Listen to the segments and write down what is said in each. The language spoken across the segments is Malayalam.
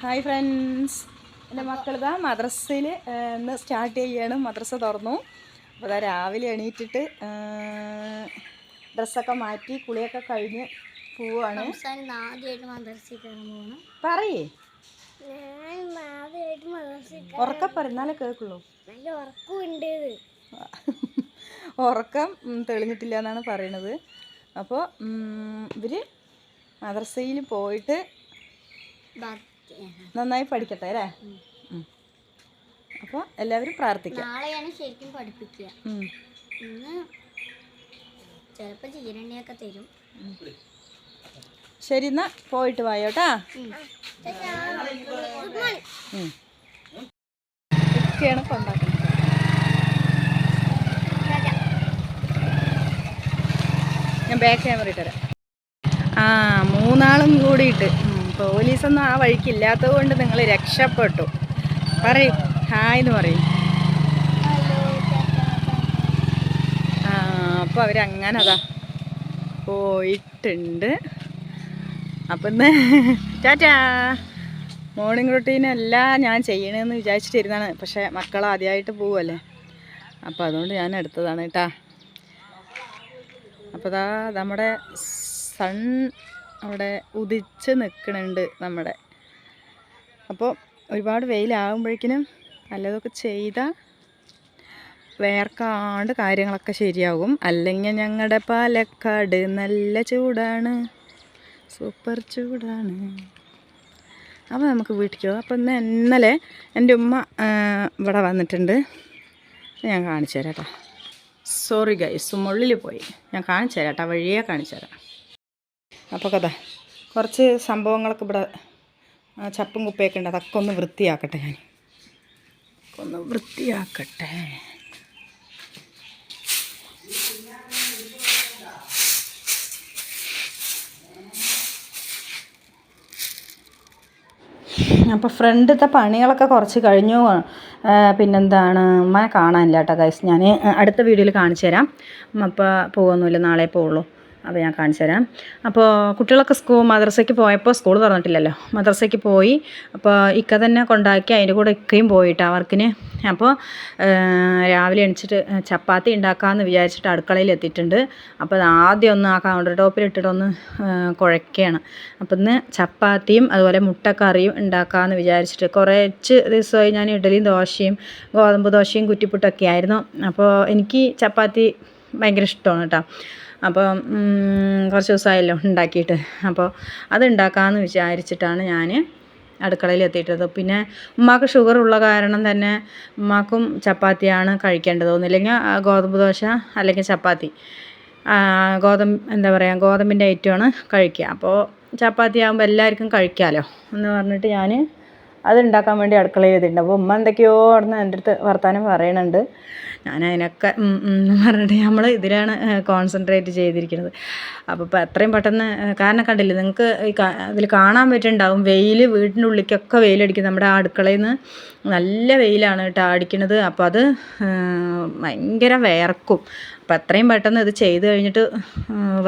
ഹായ് ഫ്രണ്ട്സ് എന്റെ മക്കളിതാ മദ്രസയിൽ ഇന്ന് സ്റ്റാർട്ട് ചെയ്യാണ് മദ്രസ തുറന്നു. അപ്പോൾ ഇതാ രാവിലെ എണീറ്റിട്ട് ഡ്രസ്സൊക്കെ മാറ്റി കുളിയൊക്കെ കഴിഞ്ഞ് പോവാണ്. പറയേ. ഞാൻ ആദ്യമായിട്ട് മദർസിൽ ഉറക്കം പറഞ്ഞാലേ കേൾക്കുള്ളൂ. ഉറക്കം തെളിഞ്ഞിട്ടില്ല എന്നാണ് പറയണത്. അപ്പോൾ ഇവർ മദ്രസയിൽ പോയിട്ട് നന്നായി പഠിക്കട്ടെ അല്ലേ? അപ്പോൾ എല്ലാവരും പ്രാർത്ഥിക്കാം. നാളെയാണ് ശരിക്കും പഠിപ്പിക്കുക. ഇന്ന് ചിലപ്പോൾ ചീരണ്ണിയൊക്കെ തരും. ശരി എന്നാ പോയിട്ട് വായോട്ടാ. ഇതൊക്കെയാണ് ഇപ്പം ഞാൻ ബാക്ക് ക്യാമറ ഇട്ടുതരാം ആ മൂന്നാളും കൂടിയിട്ട് പോലീസൊന്നും ആ വഴിക്ക് ഇല്ലാത്തത് കൊണ്ട് നിങ്ങൾ രക്ഷപ്പെട്ടു. പറയും. ഹായ് എന്ന് പറയും. ആ അപ്പോൾ അവരങ്ങനെ അതാ പോയിട്ടുണ്ട്. അപ്പം ഇന്ന് ടാറ്റാ. മോർണിംഗ് റൊട്ടീനല്ല ഞാൻ ചെയ്യണമെന്ന് വിചാരിച്ചിട്ടിരുന്നാണ് പക്ഷേ മക്കൾ ആദ്യമായിട്ട് പോവുമല്ലേ അപ്പോൾ അതുകൊണ്ട് ഞാൻ എടുത്തതാണ് കേട്ടാ അപ്പോൾ ദാ നമ്മുടെ സൺ അവിടെ ഉദിച്ച് നിൽക്കണുണ്ട് നമ്മുടെ. അപ്പോൾ ഒരുപാട് വെയിലാകുമ്പോഴേക്കിനും നല്ലതൊക്കെ ചെയ്താൽ വേർക്കാണ്ട് കാര്യങ്ങളൊക്കെ ശരിയാകും. അല്ലെങ്കിൽ ഞങ്ങളുടെ പാലക്കാട് നല്ല ചൂടാണ്. സൂപ്പർ ചൂടാണ്. അപ്പോൾ നമുക്ക് വീട്ടിലേക്ക് പോകാം അപ്പോൾ ഇന്ന് ഇന്നലെ എന്റെ ഉമ്മ ഇവിടെ വന്നിട്ടുണ്ട്. ഞാൻ കാണിച്ചു തരാം കേട്ടോ. സോറി ഗൈസ് മുള്ളിൽ പോയി. ഞാൻ കാണിച്ചു തരാം കേട്ടോ വഴിയേ കാണിച്ചു തരാം. അപ്പോൾ കഥ. കുറച്ച് സംഭവങ്ങളൊക്കെ ഇവിടെ ചപ്പും കുപ്പയൊക്കെ ഉണ്ട്. അതൊക്കെ ഒന്ന് വൃത്തിയാക്കട്ടെ ഞാൻ. ഒന്ന് വൃത്തിയാക്കട്ടെ. അപ്പോൾ ഫ്രണ്ടത്തെ പണികളൊക്കെ കുറച്ച് കഴിഞ്ഞു. പിന്നെന്താണ്? ഉമ്മനെ കാണാനില്ല കേട്ടോ ഗൈസ് ഞാൻ അടുത്ത വീഡിയോയിൽ കാണിച്ചു തരാം. അപ്പോൾ പോകുന്നില്ല നാളെ പോവുള്ളൂ. അപ്പോൾ ഞാൻ കാണിച്ചു തരാം. അപ്പോൾ കുട്ടികളൊക്കെ സ്കൂൾ മദ്രസയ്ക്ക് പോയപ്പോൾ സ്കൂൾ തുറന്നിട്ടില്ലല്ലോ. മദ്രസയ്ക്ക് പോയി. അപ്പോൾ ഇക്ക തന്നെ കൊണ്ടാക്കി അതിന്റെ കൂടെ ഇക്കയും പോയിട്ട് അവർക്കിന് അപ്പോൾ രാവിലെ എണിച്ചിട്ട് ചപ്പാത്തി ഉണ്ടാക്കാമെന്ന് വിചാരിച്ചിട്ട് അടുക്കളയിൽ എത്തിയിട്ടുണ്ട്. അപ്പോൾ ആദ്യം ഒന്ന് ആ കൗണ്ടർ ടോപ്പിൽ ഇട്ടിട്ടൊന്ന് ഒന്ന് കുഴയ്ക്കുകയാണ് അപ്പോൾ ഇന്ന് ചപ്പാത്തിയും അതുപോലെ മുട്ടക്കറിയും ഉണ്ടാക്കാമെന്ന് വിചാരിച്ചിട്ട് കുറച്ച് ദിവസമായി ഞാൻ ഇഡലിയും ദോശയും ഗോതമ്പ് ദോശയും കുറ്റിപ്പുട്ടൊക്കെ ആയിരുന്നു. അപ്പോൾ എനിക്ക് ചപ്പാത്തി ഭയങ്കര ഇഷ്ടമാണ് കേട്ടോ. അപ്പോൾ കുറച്ച് ദിവസമായല്ലോ ഉണ്ടാക്കിയിട്ട്. അപ്പോൾ അത് ഉണ്ടാക്കാമെന്ന് വിചാരിച്ചിട്ടാണ് ഞാൻ അടുക്കളയിൽ എത്തിയിട്ടത്. പിന്നെ ഉമ്മാക്ക് ഷുഗർ ഉള്ള കാരണം തന്നെ ഉമ്മാക്കും ചപ്പാത്തിയാണ് കഴിക്കേണ്ടത്. ഒന്നില്ലെങ്കിൽ ഗോതമ്പ് ദോശ അല്ലെങ്കിൽ ചപ്പാത്തി. ഗോതമ്പ് എന്താ പറയുക ഗോതമ്പിന്റെ ഐറ്റമാണ് കഴിക്കുക. അപ്പോൾ ചപ്പാത്തി ആകുമ്പോൾ എല്ലാവർക്കും കഴിക്കാമല്ലോ എന്ന് പറഞ്ഞിട്ട് ഞാൻ അത് ഉണ്ടാക്കാൻ വേണ്ടി അടുക്കളയിൽ എത്തിയിട്ടുണ്ട് അപ്പോൾ ഉമ്മ എന്തൊക്കെയോ അവിടെ നിന്ന് എന്റെ അടുത്ത് വർത്തമാനം പറയണുണ്ട്. ഞാൻ അതിനൊക്കെ പറഞ്ഞിട്ട് നമ്മൾ ഇതിലാണ് കോൺസെൻട്രേറ്റ് ചെയ്തിരിക്കുന്നത്. അപ്പോൾ ഇപ്പോൾ എത്രയും പെട്ടെന്ന് കാരണം കണ്ടില്ല നിങ്ങൾക്ക് അതിൽ കാണാൻ പറ്റുന്നുണ്ടാവും. വെയിൽ വീടിന്റെ ഉള്ളിലേക്കൊക്കെ വെയിലടിക്കും. നമ്മുടെ അടുക്കളയിൽ നിന്ന് നല്ല വെയിലാണ് കേട്ടോ അടിക്കണത്. അപ്പോൾ അത് ഭയങ്കര വേർക്കും അപ്പോൾ എത്രയും പെട്ടെന്ന് ഇത് ചെയ്ത് കഴിഞ്ഞിട്ട്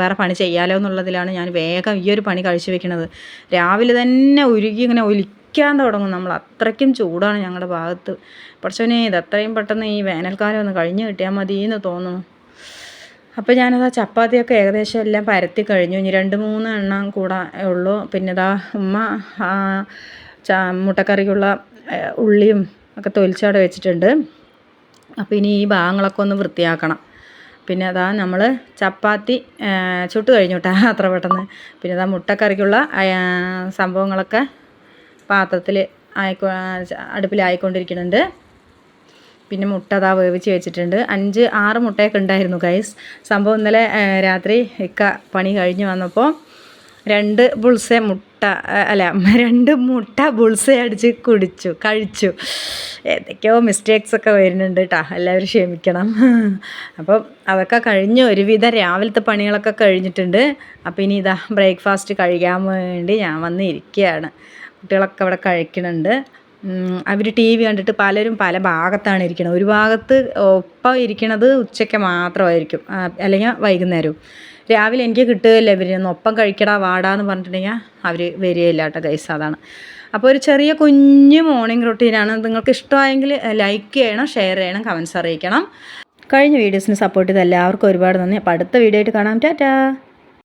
വേറെ പണി ചെയ്യാലോ എന്നുള്ളതിലാണ് ഞാൻ വേഗം ഈ ഒരു പണി കഴിച്ചു വെക്കുന്നത് രാവിലെ തന്നെ ഉരുകി ഇങ്ങനെ ഒലിക്കാൻ തുടങ്ങും. നമ്മൾ അത്രയ്ക്കും ചൂടാണ് ഞങ്ങളുടെ ഭാഗത്ത്. പക്ഷേ ഇത് അത്രയും പെട്ടെന്ന് ഈ വേനൽക്കാലം ഒന്ന് കഴിഞ്ഞ് കിട്ടിയാൽ മതി എന്ന് തോന്നുന്നു. അപ്പോൾ ഞാനത് ആ ചപ്പാത്തിയൊക്കെ ഏകദേശം എല്ലാം പരത്തി കഴിഞ്ഞു. ഇനി രണ്ട് മൂന്ന് എണ്ണം കൂടാ ഉള്ളൂ. പിന്നെ ഇതാ ഉമ്മ മുട്ടക്കറിക്കുള്ള ഉള്ളിയും ഒക്കെ തൊലിച്ചവിടെ വെച്ചിട്ടുണ്ട്. അപ്പോൾ ഇനി ഈ ഭാഗങ്ങളൊക്കെ ഒന്ന് വൃത്തിയാക്കണം. പിന്നെ അതാ നമ്മൾ ചപ്പാത്തി ചുട്ട് കഴിഞ്ഞു കേട്ടോ അത്ര പെട്ടെന്ന്. പിന്നെ അതാ മുട്ടക്കറിക്കുള്ള സംഭവങ്ങളൊക്കെ പാത്രത്തിൽ ആയിക്കോ അടുപ്പിലായിക്കൊണ്ടിരിക്കുന്നുണ്ട് പിന്നെ മുട്ട അതാ വേവിച്ച് വെച്ചിട്ടുണ്ട്. അഞ്ച് ആറ് മുട്ടയൊക്കെ ഉണ്ടായിരുന്നു ഗൈസ് സംഭവം ഇന്നലെ രാത്രി ഇക്ക പണി കഴിഞ്ഞ് വന്നപ്പോൾ രണ്ട് ബുൾസെ മുട്ട അല്ല രണ്ട് മുട്ട ബുൾസെ അടിച്ച് കുടിച്ചു കഴിച്ചു. ഏതൊക്കെയോ മിസ്റ്റേക്സ് ഒക്കെ വരുന്നുണ്ട് കേട്ടോ എല്ലാവരും ക്ഷമിക്കണം. അപ്പം അതൊക്കെ കഴിഞ്ഞ് ഒരുവിധ രാവിലത്തെ പണികളൊക്കെ കഴിഞ്ഞിട്ടുണ്ട്. അപ്പം ഇനി ഇതാ ബ്രേക്ക്ഫാസ്റ്റ് കഴിക്കാൻ വേണ്ടി ഞാൻ വന്ന് ഇരിക്കുകയാണ് കുട്ടികളൊക്കെ അവിടെ കഴിക്കുന്നുണ്ട്. അവർ ടി വി കണ്ടിട്ട് പലരും പല ഭാഗത്താണ് ഇരിക്കുന്നത് ഒരു ഭാഗത്ത് ഒപ്പം ഇരിക്കണത് ഉച്ചയ്ക്ക് മാത്രമായിരിക്കും. അല്ലെങ്കിൽ വൈകുന്നേരവും. രാവിലെ എനിക്ക് കിട്ടുകയില്ല ഇവരൊന്നും ഒപ്പം കഴിക്കടാ വാടാന്ന് പറഞ്ഞിട്ടുണ്ടെങ്കിൽ അവർ വരികയില്ല കേട്ടോ ഗൈസ് അതാണ്. അപ്പോൾ ഒരു ചെറിയ കുഞ്ഞ് മോർണിംഗ് റൊട്ടീനാണ് നിങ്ങൾക്ക് ഇഷ്ടമായെങ്കിൽ ലൈക്ക് ചെയ്യണം ഷെയർ ചെയ്യണം കമൻസ് അറിയിക്കണം. കഴിഞ്ഞ വീഡിയോസിന് സപ്പോർട്ട് ചെയ്ത എല്ലാവർക്കും ഒരുപാട് നന്ദി. അപ്പോൾ അടുത്ത വീഡിയോ ആയിട്ട് കാണാം. ടാറ്റാ!